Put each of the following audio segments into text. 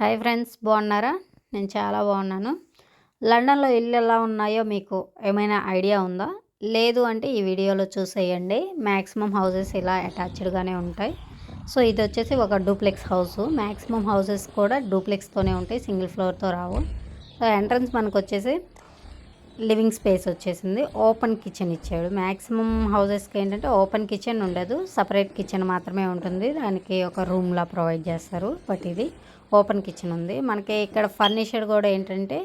Hi friends బాగున్నారా? నేను చాలా బాగున్నాను. లండన్లో ఇల్లు ఎలా ఉన్నాయో మీకు ఏమైనా ఐడియా ఉందా? లేదు అంటే ఈ వీడియోలో చూసేయండి. మ్యాక్సిమం హౌసెస్ ఇలా అటాచ్డ్గానే ఉంటాయి. సో ఇది వచ్చేసి ఒక డూప్లెక్స్ హౌస్. మ్యాక్సిమం హౌసెస్ కూడా డూప్లెక్స్తోనే ఉంటాయి సింగిల్ ఫ్లోర్తో రావు. సో ఎంట్రన్స్ మనకు వచ్చేసి లివింగ్ స్పేస్ వచ్చేసింది. ఓపెన్ కిచెన్ ఇచ్చాడు. మ్యాక్సిమం హౌసెస్కి ఏంటంటే ఓపెన్ కిచెన్ ఉండదు. సపరేట్ కిచెన్ మాత్రమే ఉంటుంది. దానికి ఒక రూమ్లా ప్రొవైడ్ చేస్తారు. బట్ ఇది ఓపెన్ కిచెన్ ఉంది. మనకి ఇక్కడ ఫర్నిచర్ కూడా ఏంటంటే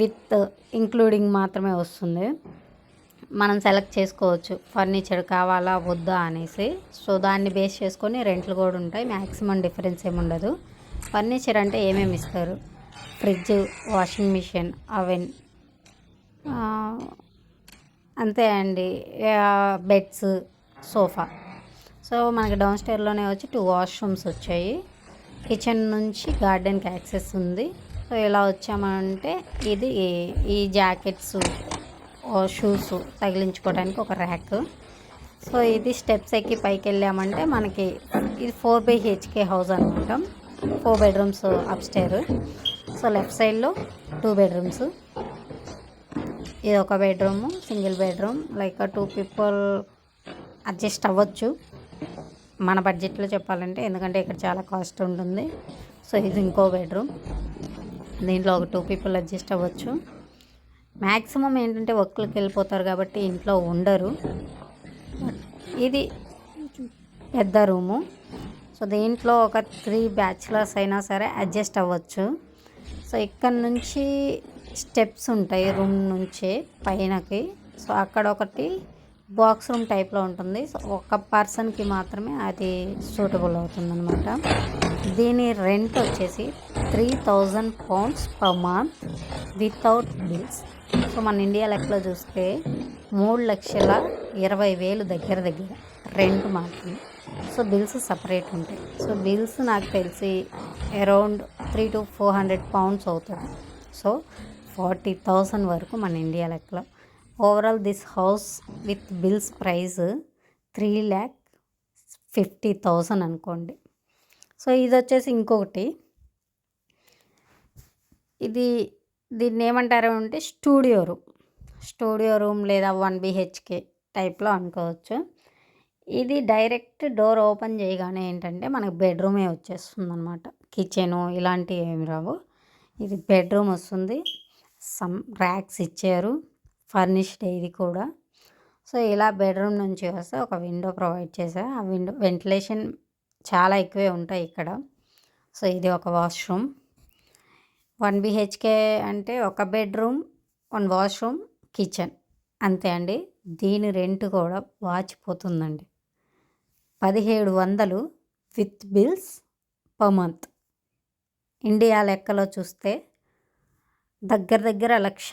విత్ ఇంక్లూడింగ్ మాత్రమే వస్తుంది. మనం సెలెక్ట్ చేసుకోవచ్చు. ఫర్నిచర్ కావాలా వద్దా అనేసి. సో దాన్ని బేస్ చేసుకొని రెంట్లు కూడా ఉంటాయి. మ్యాక్సిమం డిఫరెన్స్ ఏముండదు ఫర్నిచర్ అంటే ఏమేమి ఇస్తారు? ఫ్రిడ్జ్ వాషింగ్ మిషన్ అవెన్ అంతే అండి. Beds sofa. సో మనకి డౌన్ స్టేర్లోనే వచ్చి టూ వాష్రూమ్స్ వచ్చాయి. కిచెన్ నుంచి గార్డెన్కి యాక్సెస్ ఉంది. సో ఇలా వచ్చామంటే ఇది ఈ జాకెట్స్ షూస్ తగిలించుకోవడానికి ఒక ర్యాక్. సో ఇది స్టెప్స్ ఎక్కి పైకి వెళ్ళామంటే మనకి ఇది ఫోర్ బై హెచ్కే హౌస్ అనుకుంటాం four bedrooms upstair. So left సైడ్లో టూ బెడ్రూమ్స్. ఇది ఒక bedroom single bedroom. Like two people adjust అవ్వచ్చు. మన బడ్జెట్లో చెప్పాలంటే ఎందుకంటే ఇక్కడ చాలా కాస్ట్ ఉంటుంది. సో ఇది ఇంకో బెడ్రూమ్. దీంట్లో ఒక టూ పీపుల్ అడ్జస్ట్ అవ్వచ్చు. మ్యాక్సిమం ఏంటంటే వర్క్లకి వెళ్ళిపోతారు కాబట్టి ఇంట్లో ఉండరు. ఇది పెద్ద రూము. సో దీంట్లో ఒక త్రీ బ్యాచులర్స్ అయినా సరే అడ్జస్ట్ అవ్వచ్చు. సో ఇక్కడ నుంచి స్టెప్స్ ఉంటాయి రూమ్ నుంచే పైనకి. సో అక్కడ ఒకటి బాక్స్ రూమ్ టైప్లో ఉంటుంది. సో ఒక పర్సన్కి మాత్రమే అది సూటబుల్ అవుతుందన్నమాట. దీని రెంట్ వచ్చేసి three thousand pounds per month without bills. So మన ఇండియా లెక్కలో చూస్తే మూడు లక్షల ఇరవై వేలు దగ్గర దగ్గర రెంట్ మాత్రమే. సో బిల్స్ సపరేట్ ఉంటాయి. సో బిల్స్ నాకు తెలిసి around three to four hundred pounds అవుతుంది. సో ఫార్టీ థౌసండ్ వరకు మన ఇండియా లెక్కలో. Overall this house with bills price three lakh fifty thousand అనుకోండి. సో ఇది వచ్చేసి ఇంకొకటి. ఇది దీన్ని ఏమంటారు అంటే స్టూడియో రూమ్. స్టూడియో రూమ్ లేదా వన్ బిహెచ్కే టైప్లో అనుకోవచ్చు. ఇది డైరెక్ట్ డోర్ ఓపెన్ చేయగానే ఏంటంటే మనకు బెడ్రూమే వచ్చేస్తుంది అనమాట కిచెను ఇలాంటివి ఏమి రావు. ఇది బెడ్రూమ్ వస్తుంది. సమ్ ర్యాక్స్ ఇచ్చారు. ఫర్నిష్డ్ ఇది కూడా. సో ఇలా బెడ్రూమ్ నుంచి వస్తే ఒక విండో ప్రొవైడ్ చేశారు ఆ విండో వెంటిలేషన్ చాలా ఎక్కువే ఉంటాయి ఇక్కడ. సో ఇది ఒక వాష్రూమ్. వన్ బిహెచ్కే అంటే ఒక బెడ్రూమ్ వన్ వాష్రూమ్ కిచెన్. అంతే అండి. దీని రెంట్ కూడా వాచిపోతుందండి పదిహేడు వందలు with bills per month. India లెక్కలో చూస్తే దగ్గర దగ్గర లక్ష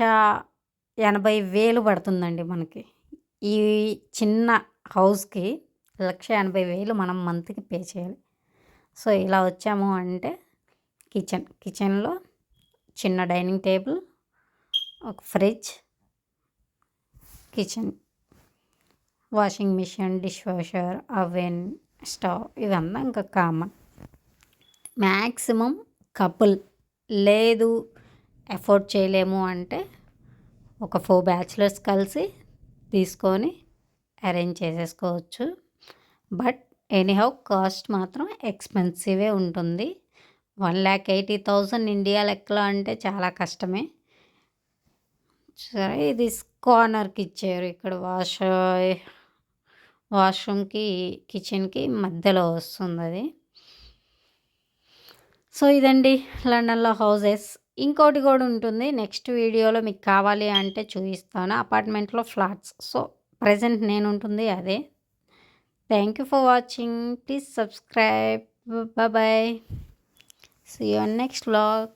ఎనభై వేలు పడుతుందండి మనకి. ఈ చిన్న హౌస్కి లక్ష ఎనభై వేలు మనం మంత్కి పే చేయాలి. సో ఇలా వచ్చాము అంటే కిచెన్. కిచెన్లో చిన్న డైనింగ్ టేబుల్ ఒక fridge kitchen washing machine dish washer oven stove ఇవన్నీ ఇంకా కామన్. Maximum couple. లేదు ఎఫోర్డ్ చేయలేము అంటే ఒక ఫోర్ బ్యాచులర్స్ కలిసి తీసుకొని అరేంజ్ చేసేసుకోవచ్చు. బట్ ఎనీహౌ కాస్ట్ మాత్రం ఎక్స్పెన్సివే ఉంటుంది. One lakh eighty thousand India లెక్కలో అంటే చాలా కష్టమే. సరే ఇది కార్నర్కి ఇచ్చారు ఇక్కడ వాష్ వాష్రూమ్కి కిచెన్కి మధ్యలో వస్తుంది అది. సో ఇదండి లండన్లో హౌజెస్ ఇంకోటి కూడా ఉంటుంది. నెక్స్ట్ వీడియోలో మీకు కావాలి అంటే చూపిస్తాను. అపార్ట్మెంట్లో ఫ్లాట్స్. సో ప్రజెంట్ నేను ఉంటుంది అదే. Thank you for watching. Please subscribe. Bye see you next vlog